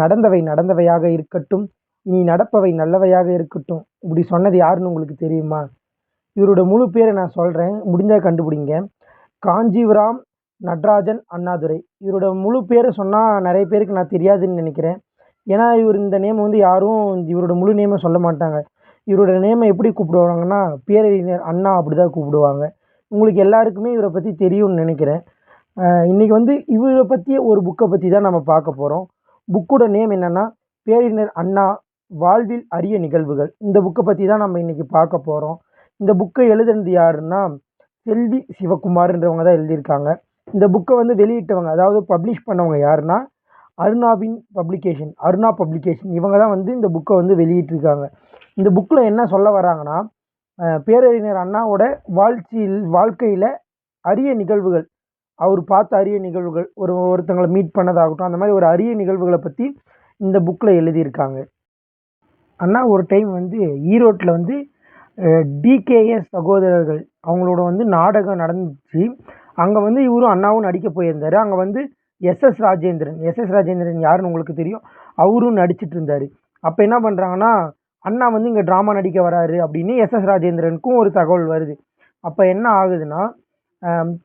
நடந்தவை நடந்தவையாக இருக்கட்டும் இனி நடப்பவை நல்லவையாக இருக்கட்டும். இப்படி சொன்னது யாருன்னு உங்களுக்கு தெரியுமா? இவரோட முழு பேரை நான் சொல்கிறேன் முடிஞ்சால் கண்டுபிடிங்க. காஞ்சிவராம் நட்ராஜன் அண்ணாதுரை. இவரோட முழு பேரை சொன்னால் நிறைய பேருக்கு நான் தெரியாதுன்னு நினைக்கிறேன். ஏன்னா இவர் இந்த நேம் வந்து யாரும் இவரோட முழு நேமை சொல்ல மாட்டாங்க. இவரோட நேமை எப்படி கூப்பிடுவாங்கன்னா பேரறிஞர் அண்ணா அப்படி தான் கூப்பிடுவாங்க. உங்களுக்கு எல்லாருக்குமே இவரை பற்றி தெரியும்னு நினைக்கிறேன். இன்றைக்கி வந்து இவரை பற்றிய ஒரு புக்கை பற்றி தான் நம்ம பார்க்க போகிறோம் புக்கோட நேம் என்னென்னா பேரறிஞர் அண்ணா வாழ்வில் அரிய நிகழ்வுகள். இந்த புக்கை பற்றி தான் நம்ம இன்றைக்கி பார்க்க போகிறோம் இந்த புக்கை எழுதுனது யாருன்னா செல்வி சிவகுமார்ன்றவங்க தான் எழுதியிருக்காங்க. இந்த புக்கை வந்து வெளியிட்டவங்க அதாவது பப்ளிஷ் பண்ணவங்க யாருன்னா அருணாவின் பப்ளிகேஷன் அருணா பப்ளிகேஷன் இவங்க தான் வந்து இந்த புக்கை வந்து வெளியிட்டிருக்காங்க. இந்த புக்கில் என்ன சொல்ல வராங்கன்னா பேரறிஞர் அண்ணாவோட வாழ்ச்சியில் வாழ்க்கையில் அரிய நிகழ்வுகள் அவர் பார்த்த அரிய நிகழ்வுகள் ஒரு ஒருத்தங்களை மீட் பண்ணதாகட்டும் அந்த மாதிரி ஒரு அரிய நிகழ்வுகளை பற்றி இந்த புக்கில் எழுதியிருக்காங்க. அண்ணா ஒரு டைம் வந்து ஈரோட்டில் வந்து டிகேஎஸ் சகோதரர்கள் அவங்களோட வந்து நாடகம் நடந்துச்சு. அங்கே வந்து இவரும் அண்ணாவும் நடிக்க போயிருந்தார். அங்கே வந்து எஸ்எஸ் ராஜேந்திரன் எஸ்எஸ் ராஜேந்திரன் யாருன்னு உங்களுக்கு தெரியும்? அவரும் நடிச்சிட்டு இருந்தார். அப்போ என்ன பண்ணுறாங்கன்னா அண்ணா வந்து இங்கே ட்ராமா நடிக்க வராரு அப்படின்னு எஸ்எஸ் ராஜேந்திரனுக்கும் ஒரு தகவல் வருது. அப்போ என்ன ஆகுதுன்னா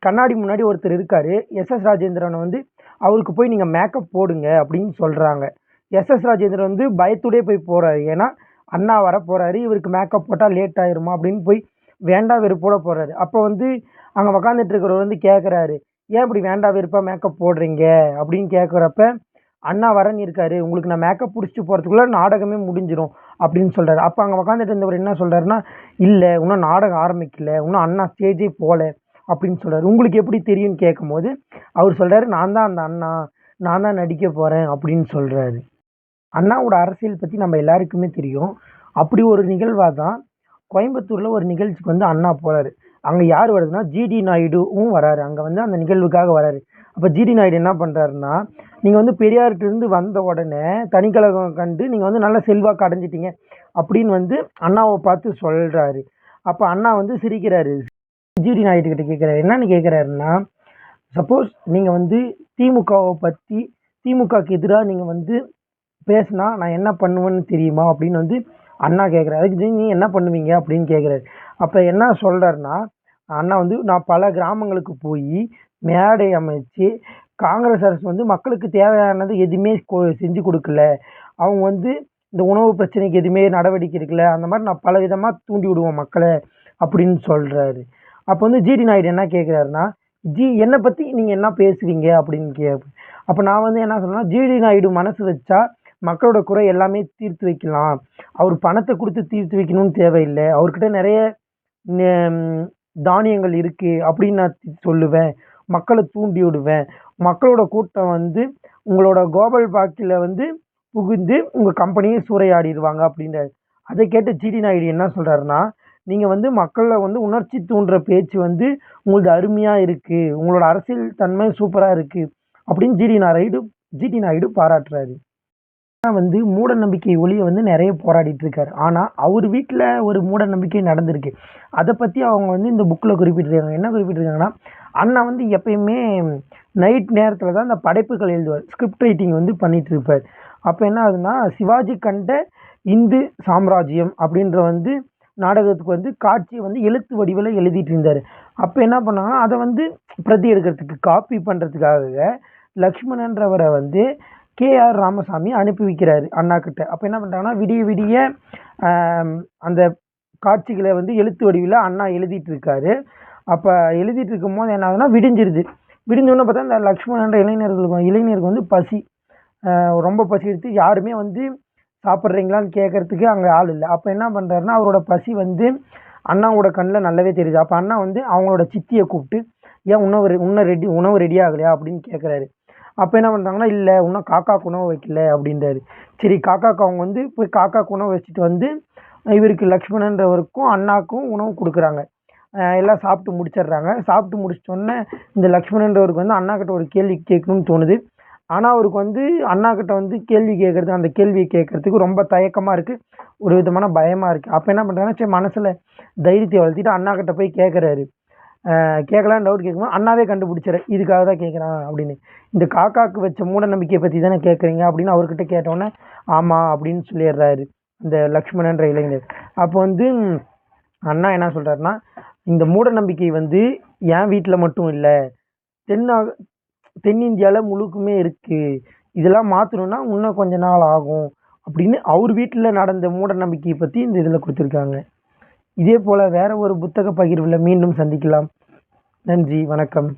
கண்ணாடி முன்னாடி ஒருத்தர் இருக்கார். எஸ்எஸ் ராஜேந்திரனை வந்து அவருக்கு போய் நீங்கள் மேக்கப் போடுங்க அப்படின்னு சொல்கிறாங்க எஸ்எஸ் ராஜேந்திரன் வந்து பயத்துடே போய் போகிறாரு ஏன்னா அண்ணா வர போகிறாரு இவருக்கு மேக்கப் போட்டால் லேட் ஆயிருமா அப்படின்னு போய் வேண்டா வெறுப்போட போகிறாரு அப்போ வந்து அங்கே உக்காந்துட்டு இருக்கிறவர் வந்து கேட்குறாரு ஏன் இப்படி வேண்டா வெறுப்பாக மேக்கப் போடுறீங்க? அப்படின்னு கேட்குறப்ப அண்ணா வரன்னு இருக்காரு. உங்களுக்கு நான் மேக்கப் பிடிச்சிட்டு போகிறதுக்குள்ளே நாடகமே முடிஞ்சிடும் அப்படின்னு சொல்கிறாரு அப்போ அங்கே உக்காந்துட்டு இருந்தவர் என்ன சொல்கிறாருன்னா இல்லை இன்னும் நாடகம் ஆரம்பிக்கல. இன்னும் அண்ணா ஸ்டேஜே போகல அப்படின்னு சொல்கிறாரு உங்களுக்கு எப்படி தெரியும்னு கேட்கும்போது அவர் சொல்கிறாரு நான் தான் அந்த அண்ணா நான் தான் நடிக்க போகிறேன் அப்படின்னு சொல்கிறாரு அண்ணாவோட அரசியல் பற்றி நம்ம எல்லாருக்குமே தெரியும். அப்படி ஒரு நிகழ்வாக தான் கோயம்புத்தூரில் ஒரு நிகழ்ச்சிக்கு வந்து அண்ணா போகிறாரு அங்கே யார் வருதுன்னா ஜிடி நாயுடுவும் வராரு. அங்கே வந்து அந்த நிகழ்வுக்காக வராரு. அப்போ ஜிடி நாயுடு என்ன பண்ணுறாருன்னா நீங்கள் வந்து பெரியார்கிட்டருந்து வந்த உடனே தனிக்கழகம் கண்டு நீங்கள் வந்து நல்லா செல்வாக்கு அடைஞ்சிட்டீங்க அப்படின்னு வந்து அண்ணாவை பார்த்து சொல்கிறாரு அப்போ அண்ணா வந்து சிரிக்கிறாரு. ஜிடி நாயுடு கிட்ட கேட்குறாரு என்னன்னு கேட்குறாருன்னா சப்போஸ் நீங்கள் வந்து திமுகவை பற்றி திமுகவுக்கு எதிராக நீங்கள் வந்து பேசினா நான் என்ன பண்ணுவேன்னு தெரியுமா? அப்படின்னு வந்து அண்ணா கேட்குறாரு அதுக்கு நீ என்ன பண்ணுவீங்க? அப்படின்னு கேட்குறாரு அப்போ என்ன சொல்கிறாருன்னா அண்ணா வந்து நான் பல கிராமங்களுக்கு போய் மேடை அமைச்சு காங்கிரஸ் அரசு வந்து மக்களுக்கு தேவையானது எதுவுமே செஞ்சு கொடுக்கல. அவங்க வந்து இந்த உணவு பிரச்சனைக்கு எதுவுமே நடவடிக்கை எடுக்கல. அந்த மாதிரி நான் பல விதமாக தூண்டி விடுவோம் மக்களை அப்படின்னு சொல்கிறாரு அப்போ வந்து ஜிடி நாயுடு என்ன கேட்குறாருன்னா ஜி என்னை பற்றி நீங்கள் என்ன பேசுவீங்க அப்படின்னு கே அப்போ நான் வந்து என்ன சொல்கிறேன்னா ஜிடி நாயுடு மனசு வச்சா மக்களோட குறை எல்லாமே தீர்த்து வைக்கலாம். அவர் பணத்தை கொடுத்து தீர்த்து வைக்கணும்னு தேவையில்லை. அவர்கிட்ட நிறைய தானியங்கள் இருக்குது அப்படின்னு நான் சொல்லுவேன். மக்களை தூண்டி விடுவேன். மக்களோட கூட்டம் வந்து உங்களோட கோபல் பாக்கில் வந்து புகுந்து உங்கள் கம்பெனியை சூறையாடிடுவாங்க அப்படின்றாரு. அதை கேட்டு ஜிடி நாயுடு என்ன சொல்கிறாருன்னா நீங்கள் வந்து மக்களை வந்து உணர்ச்சி தூண்டுற பேச்சு வந்து உங்களது அருமையாக இருக்குது உங்களோட அரசியல் தன்மை சூப்பராக இருக்குது அப்படின்னு G D Naidu G D Naidu பாராட்டுறாரு. வந்து மூட நம்பிக்கை ஒளியை வந்து நிறைய போராடிட்டு இருக்காரு. ஆனால் அவர் வீட்டில் ஒரு மூட நம்பிக்கை நடந்திருக்கு. அதை பற்றி அவங்க வந்து இந்த புக்கில் குறிப்பிட்டிருக்காங்க. என்ன குறிப்பிட்டிருக்காங்கன்னா அண்ணா வந்து எப்பயுமே நைட் நேரத்தில் தான் இந்த படைப்புகள் எழுதுவார். ஸ்கிரிப்ட் ரைட்டிங் வந்து பண்ணிட்டு இருப்பார். அப்போ என்ன ஆகுதுன்னா சிவாஜி கண்ட இந்து சாம்ராஜ்யம் அப்படின்ற வந்து நாடகத்துக்கு வந்து காட்சியை வந்து எழுத்து வடிவில் எழுதிட்டு இருந்தார். அப்போ என்ன பண்ணாங்கன்னா அதை வந்து பிரதி எடுக்கிறதுக்கு காப்பி பண்ணுறதுக்காக லக்ஷ்மணன்றவரை வந்து கேஆர் ராமசாமி அனுப்பி வைக்கிறாரு அண்ணாக்கிட்ட. அப்போ என்ன பண்ணுறாங்கன்னா விடிய விடிய அந்த காட்சிகளை வந்து எழுத்து வடிவில் அண்ணா எழுதிட்டு இருக்காரு. அப்போ எழுதிட்டு இருக்கும் போது என்ன ஆகுதுன்னா விடிஞ்சிருது. விடிஞ்சோடனே பார்த்தா இந்த லக்ஷ்மணன்ற இளைஞர்களுக்கு இளைஞருக்கு வந்து பசி ரொம்ப பசி எடுத்து யாருமே வந்து சாப்பிட்றீங்களான்னு கேட்குறதுக்கு அங்கே ஆள் இல்லை. அப்போ என்ன பண்ணுறாருன்னா அவரோட பசி வந்து அண்ணாவோட கண்ணில் நல்லாவே தெரியுது. அப்போ அண்ணா வந்து அவங்களோட சித்தியை கூப்பிட்டு ஏன் உணவு உணவு ரெடி உணவு ரெடி ஆகலையா? அப்படின்னு கேட்குறாரு அப்போ என்ன பண்ணுறாங்கன்னா இல்லை இன்னும் காக்காக்கு உணவு வைக்கல. அப்படின்றாரு. சரி காக்காக்கு அவங்க வந்து போய் காக்காக்கு உணவு வச்சுட்டு வந்து இவருக்கு லக்ஷ்மணன்றவருக்கும் அண்ணாக்கும் உணவு கொடுக்குறாங்க. எல்லாம் சாப்பிட்டு முடிச்சிடுறாங்க. சாப்பிட்டு முடிச்சிட்டோன்னே இந்த லக்ஷ்மணன்றவருக்கு வந்து அண்ணாக்கிட்ட ஒரு கேள்வி கேட்கணும்னு தோணுது. ஆனால் அவருக்கு வந்து அண்ணாக்கிட்ட வந்து கேள்வி கேட்குறது அந்த கேள்வியை கேட்குறதுக்கு ரொம்ப தயக்கமாக இருக்குது ஒரு விதமான பயமாக இருக்குது அப்போ என்ன பண்ணுறாங்கன்னா சரி மனசில் தைரியத்தை வளர்த்திட்டு அண்ணாக்கிட்ட போய் கேட்குறாரு கேட்கலான்னு டவுட் கேட்கும்போது அண்ணாவே கண்டுபிடிச்சாரு இதுக்காக தான் கேட்குறான் அப்படின்னு. இந்த காக்காவுக்கு வச்ச மூட நம்பிக்கையை பற்றி தானே கேட்குறீங்க அப்படின்னு அவர்கிட்ட கேட்டோன்னே ஆமாம் அப்படின்னு சொல்லிடுறாரு இந்த லக்ஷ்மணன்ற இளைஞர். அப்போ வந்து அண்ணா என்ன சொல்கிறாருன்னா இந்த மூட நம்பிக்கை வந்து என் வீட்டில் மட்டும் இல்லை தென்னா தென்னிந்தியாவில் முழுக்குமே இருக்குது இதெல்லாம் மாற்றணுன்னா இன்னும் கொஞ்ச நாள் ஆகும் அப்படின்னு அவர் வீட்டில் நடந்த மூட நம்பிக்கையை பற்றி இந்த இதில் கொடுத்துருக்காங்க. இதே போல் வேறு ஒரு புத்தக பகிர்வில் மீண்டும் சந்திக்கலாம். நன்றி வணக்கம்.